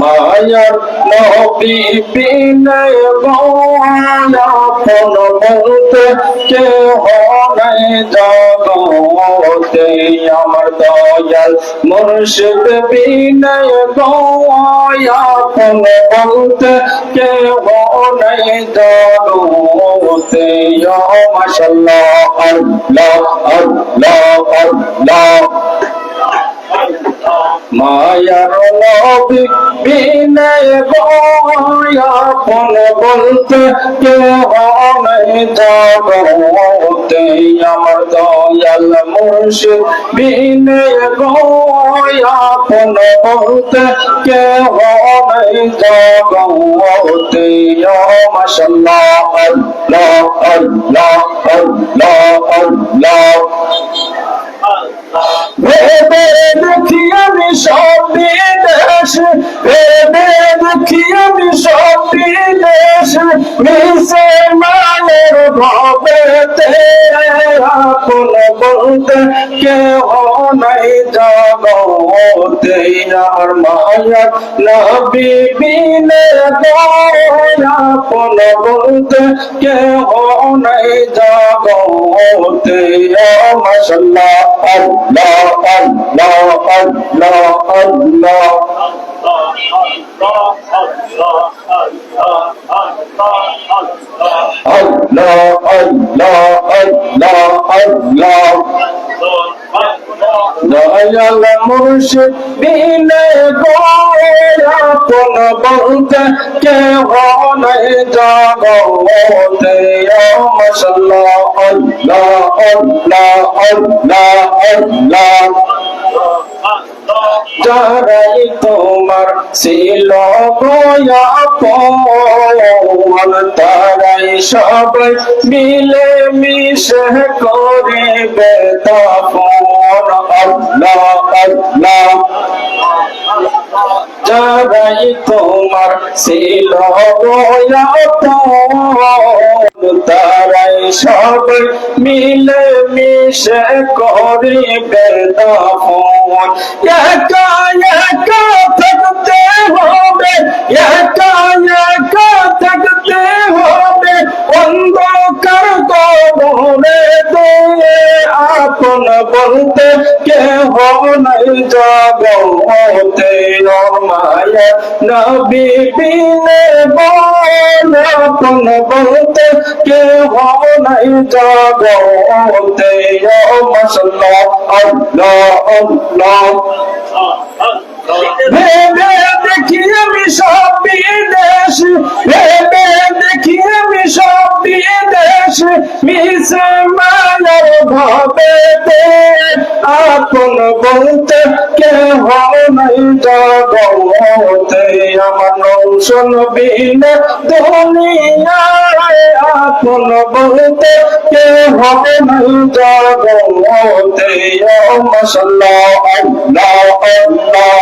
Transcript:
মায়ার নবী বিনয় আপন বলতে কেহ নাই জগতে। আমার দয়াল মুর্শিদ বিনয় আপন বলতে কেহ নাই জগতে। মাশাল্লাহ আল্লাহ আল্লাহ আল্লাহ। মায়ার নবী বিনয় আপন বলতে জগতে। আমার দয়াল মুর্শিদ বিনয় আপন বলতে কেহ নাই জগতে। মাশাল্লাহ আল্লাহ আল্লাহ আল্লাহ আল্লাহ। ভেবে দেখি আমি সব মিশে মানের ভবেতে আপন বলতে কেহ নাই জগতে। আমার মায়া নবী বিনে আপন বলতে কেহ নাই জগতে। মাশাল্লাহ, আল্লাহ আল্লাহ আল্লাহ আল্লাহ। দয়াল মুর্শিদ বিনে আপন বলতে কেহ নাই জগতে মাশাল্লাহ আল্লাহ আল্লাহ আল্লাহ আল্লাহ যারাই তোমার ছিল গোয়াপন তারাই সবাই মিলে মিশে করিবে তপন। আল্লাহ আল্লাহ। যারাই তোমার ছিল গোয়াপন সবাই মিলে মিশে করিবে তপন একা একা থাকতে হবে, একা একা থাকতে হবে। অন্ধকার কবরে দিয়ে আপন বলতে কেহ নাই, জগতে মায়া নবী বিনে বল, আপন বলতে কেহ নাই জগতে মাশাল্লাহ আল্লাহ আল্লাহ। ভেবে দেখি আমি সব বিদেশ ভেবে দেখি আমি সব বিদেশ মিশে মায়ার ভাবে আপন বলতে নাই জগতে আমার নৌসন বিনে দুনিয়ায় আপন বলতে কেহ নাই জগতে মাশাল্লাহ আল্লাহ আল্লাহ